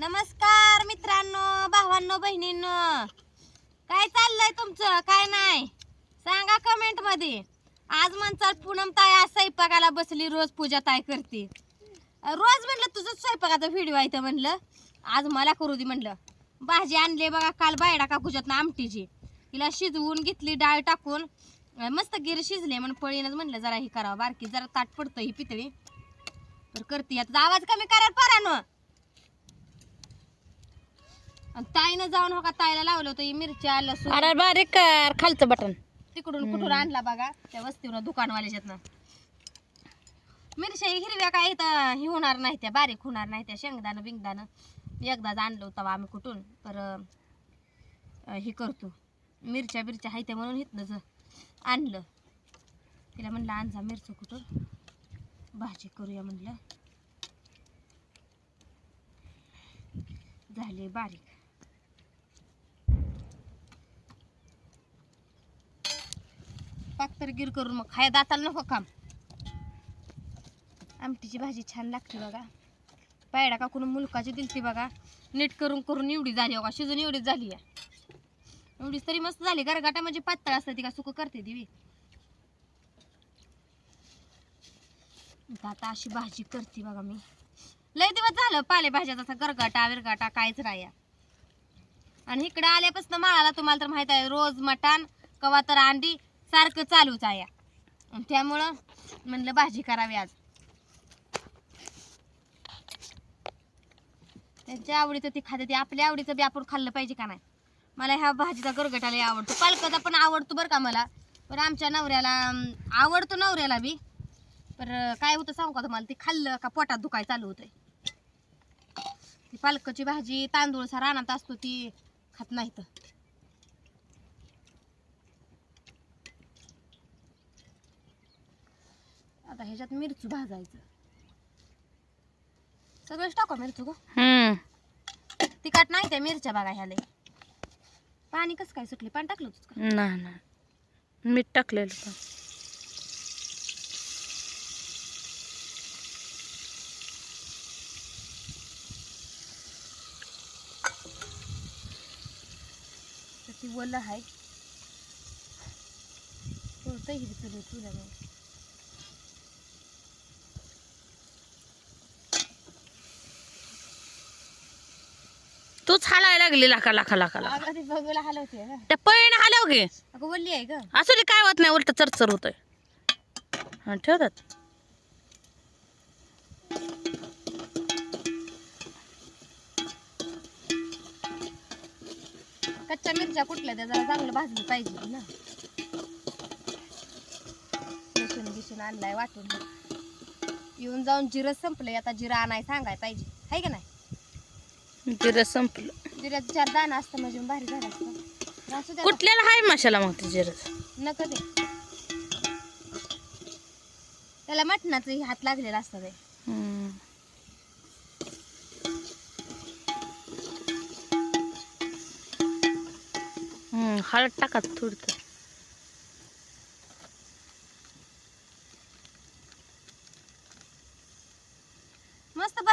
नमस्कार मित्रांनो भावांनो बहिणींनो. काय चाललंय तुमचं? काय नाही? सांगा कमेंटमध्ये आज म्हणचाल पूनम ताई आज स्वयंपाकाला बसली रोज पूजा ताई करते. रोज म्हणलं तुझंच स्वयंपाकाचा व्हिडिओ आहे तर म्हणलं. आज मला करू दे म्हणलं. भाजी आणली बघा काल बायडा काकूच्यात ना आमटीची. तिला शिजवून घेतली डाळ टाकून. मस्त गिर शिजले म्हणून पळीनच म्हणलं जरा हे करावं. बारकी जरा ताट पडतं ही पितळी. तर करते. आता आवाज कमी करा परानं. आणि ताईनं जाऊन हो का ताईला लावलं होतं ही मिरच्या लसूण. अरे बारीक कर खालचं बटन. तिकडून कुठून आणला बघा त्या वस्तीवर दुकानवाल्याच्यातनं. मिरच्या हिरव्या काय इथं हे होणार नाही त्या बारीक होणार नाही त्या शेंगदाणं बिंगदाणं. एकदाच आणलं होतं आम्ही कुठून तर अं, हे करतो. मिरच्या बिरच्या हायत्या म्हणून इथनंच आणलं. तिला म्हणलं आणजा मिरचं कुठून. भाजी करूया म्हणलं. झाले बारीक. पाक तर गिर करून मग खाय दाताला नको काम. आमटीची भाजी छान लागते बघा. पायडा काकून मुलकाची दिलती बघा. नीट करून करून एवढी झाली बघा शिजून एवढीच झाली एवढीच तरी मस्त झाली. गरगाटा म्हणजे पातळ असते ती का सुक करते दिवी. आता अशी भाजी करते बघा मी. लय दिवस झालं पालेभाज्या तसा गरगाटा विरगाटा काहीच राया आणि इकडे आल्यापासून माळाला तुम्हाला तर माहीत आहे रोज मटण कवा तर अंडी सारखं चालूच आहे. त्यामुळं म्हणलं भाजी करावी आज. त्यांच्या आवडीचं ती खाते ते आपल्या आवडीचं बी आपण खाल्लं पाहिजे का नाही? मला ह्या भाजीचा गरगटाला आवडतो. पालकाचा पण आवडतो बरं का मला. पण आमच्या नवऱ्याला आवडतो नवऱ्याला बी. पर काय होतं सांगू का तुम्हाला? ते खाल्लं का पोटात दुखाय चालू होतंय. ती पालकाची भाजी तांदूळ सा रानात असतो ती खात नाही आता ह्याच्यात मिरचू भाजायचं. सगळंच टाका मिरचू गो. हम्म. तिखट नाही त्या मिरच्या बघा ह्याला पाणी कसं काय सुटले पाणी टाकलं होतं का? नाही नाही मीठ टाकलेलं पण. तर ती वल आहे पुरतं तुला तूच हालायला लागली लाखा लाखा लाखा लाखा अगं ती बघूला हलवते का त्या पळीने हालव घे. अगं वल्ली आहे ग. असू दे काय होत नाही उलट चरचर होतंय. हा ठेवतात. कच्च्या मिरच्या कुठल्या त्या? जरा चांगलं भाजली पाहिजे ना. लसूण बिसून आणलाय वाटून. येऊन जाऊन जिरं संपलंय आता जिरं आणाय सांगाय पाहिजे. आहे का नाही? जिरं संपलं. जिऱ्यात चार दाणं असतं म्हणजे भारी झालं असतं. तर असू द्या. कुठल्याला हाय मशाला मग ते जिरं? नको ते. त्याला मटणाचं हात लागलेला असतं ते. हम्म. हम्म, हळद टाका थोडी तर.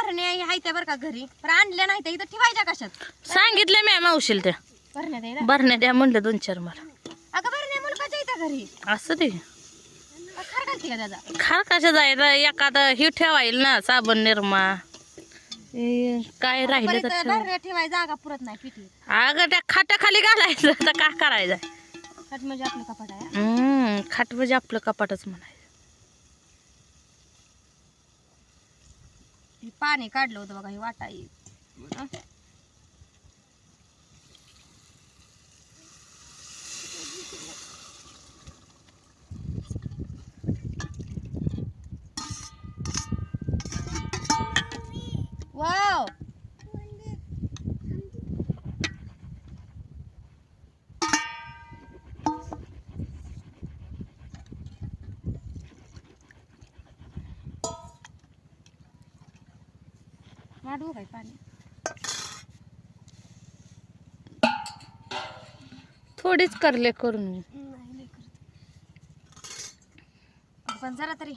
मस्त भरणे आहे त्या बरं का घरी? पण आणल्या नाही त्या इथं ठेवायच्या कशात? सांगितलं मी मावशील त्या भरण्या द्या म्हणलं दोन चार मला. अगं भरण्या मुलगाच्या इथं घरी. असं ते. खर घालते का त्याचा खार कशा जायला एखादं हे ठेवाईल ना साबण निरमा. हे काय राहिलं तर परत ठेव. भरण्या ठेवाय जागा पुरत नाही अगं त्या खाटाखाली घालायचं तर का करायचं? खट म्हणजे आपलं कपाट आहे हम्म खाट म्हणजे आपलं कपाटच म्हणायचं. पाणी काढलं होतं बघा हे वाटा येईल. वाढवू काय पाणी. थोडीच करले करून पण जरा तरी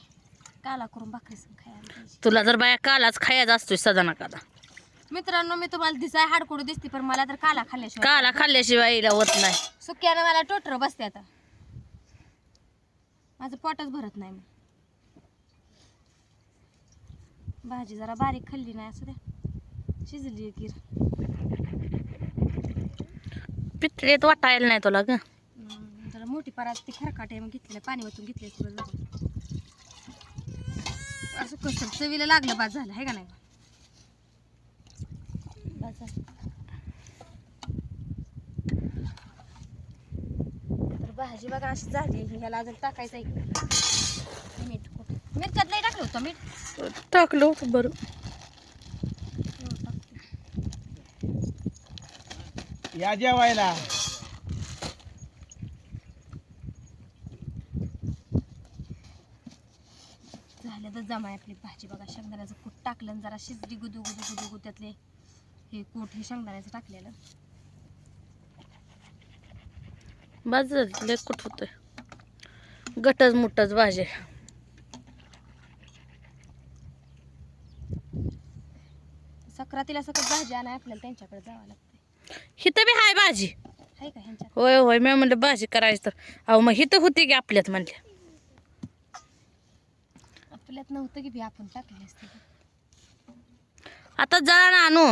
काला करून भाकरी खायला तुला जर बाया कालाच खायचा असतोय सदा काला मित्रांनो मी तुम्हाला दिसाय हाडकुडू दिसते पण मला तर काला खाल्ल्याशिवाय काला खाल्ल्याशिवाय होत नाही. सुक्यानं मला टोटर बसते आता. माझं पोटच भरत नाही मग भाजी जरा बारीक खाल्ली नाही असं द्या. शिजली की पितळेत वाटायला नाही तुला ग. जरा मोठी परात ती खरकाट आहे मग घेतलेलं पाणी वाचून घेतले असं कसं चवीला लागलं बाद झालं आहे का नाही. तर भाजी बघा अशी झाली ह्याला अजून टाकायचं आहे मीठ कुठं मिरच्यात नाही टाकलं होतं मीठ. टाकलो बरं. या जेवायला. झालं तर जमाय आपली भाजी बघा शेंगदाण्याचं कूट टाकलं आणि जरा शिजली गुदू गुदू गुदू गुदू त्यातले हे कूट हे शेंगदाण्याचं टाकलेलं. बस लय कुठ होतोय. गटच मुठच भाजी. सक्रातीला सकट भाजी आणाय आपल्याला त्यांच्याकडे जावं लागतंय. हिथं बी हाय भाजी. का होय होय मी म्हणलं भाजी करायची तर. अहो मग हिथं होती की आपल्यात म्हणले आपल्यात नव्हतं की बी आपण टाकली असते आता जरा ना आणू.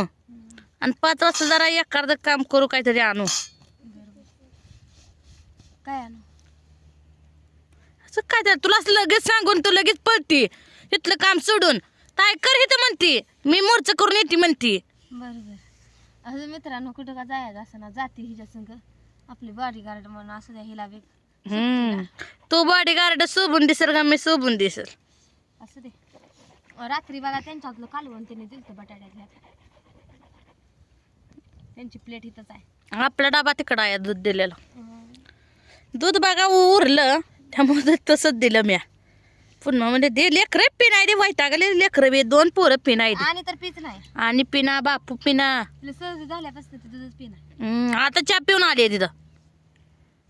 आणि पाच वाजता जरा एखादं काम करू काहीतरी आणू. काय आणू? असं काय तर तुला असं लगेच सांगून तू लगेच पळती. इथलं काम सोडून. काय कर इथं म्हणती. मी मोर्च करून येते म्हणती. बरोबर. असं मित्रांनो कुठं का जायचं असं ना जाते हिच्या संग. आपली बॉडी गार्ड म्हणून असं द्या हिला बी. हम्म. तू बॉडी गार्ड सोबून दिसेल का? मी सोबून दिसेल. असं दे. रात्री बघा त्यांच्यातलं कालवण त्यांनी दिलं बटाट्यातल्या. त्यांची प्लेट इथंच आहे. आपला डबा तिकडं आहे दूध दिलेलं. दूध बघा उरलं. त्यामुळे तसंच दिलं म्या. पुन्हा म्हणजे दे लेकरं पिनाय दे वैतागले लेकरं बी दोन पोरं पिनाय दे आणि तर पीच नाही. आणि पिना बापू पिना. आपलं सर्दी झाल्यापासून ते दूधच पिणार हम्म, आता चहा पिऊन आली तिथं.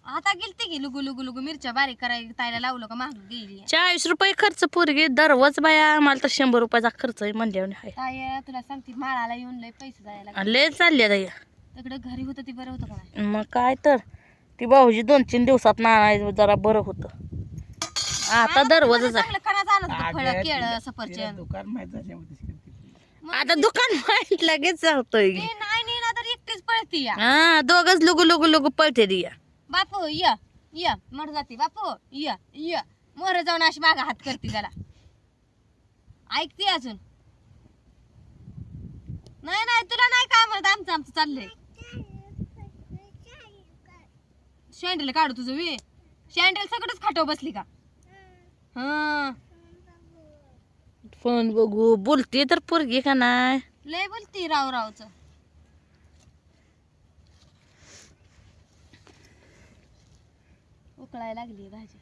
आता गेलते की लुगू लुगू लुगू मिरच्या बारीक करायला तायला लावलं का महाग गेली चाळीस रुपये खर्च पोरगी दररोज बाया मला तर शंभर रुपयाचा खर्च आहे म्हणल्यावर आहे ताय तुला सांगते माळाला येऊन लय पैसे जायला. आणि लय चालले या. तिकडे घरी होतं ते बरं होतं का नाही? मग काय तर ती भाऊजी दोन तीन दिवसात नाणायचं जरा बरं होतं. आता दररोजच आहे फळं केळ सफरचंद? दुकान माहीत. आता दुकान माहीत लगेच जातोय. ते नाही नेला तर एकटीच पळती या. हा दोघच लुगू लुगू लुगू पळते दिया बापू य य मर जाते बापू य य. मोर जाऊन अशी मागा हात करते त्याला. ऐकते अजून. नाही नाही तुला नाही काय म्हणत आमचं आमचं चाललंय. शँडल काढू तुझं वे. शँडल सगळंच खाटव बसली का? हा. फोन बघू. बोलते तर पोरगी का नाही? लय बोलती राव रावच उकळायला लागली भाजी.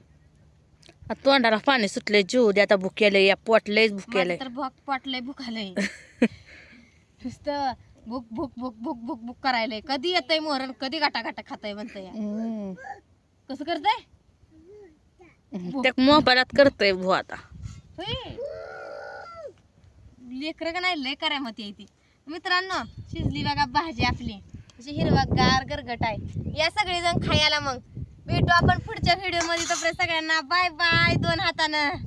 आ, तोंडाला पाणी सुटले जीव दे आता भुकेले या पोटलेच भुकेले तर भूक पाटलंय भुकालय. नुसतं भूक भूक भूक भूक भूक भूक करायलंय. कधी येतंय मोहरण कधी गाटा गाटा खाताय म्हणतंय. कसं करताय? त्या मोबाईलात करतोय भू आता. लेकर का नाही लय कराय मत येते मित्रांनो शिजली बघा भाजी आपली. अशी हिरवा गार गरगट आहे. या सगळेजण खायला मग. भेटू आपण पुढच्या व्हिडिओमध्ये. तोपर्यंत सगळ्यांना बाय बाय दोन हातानं.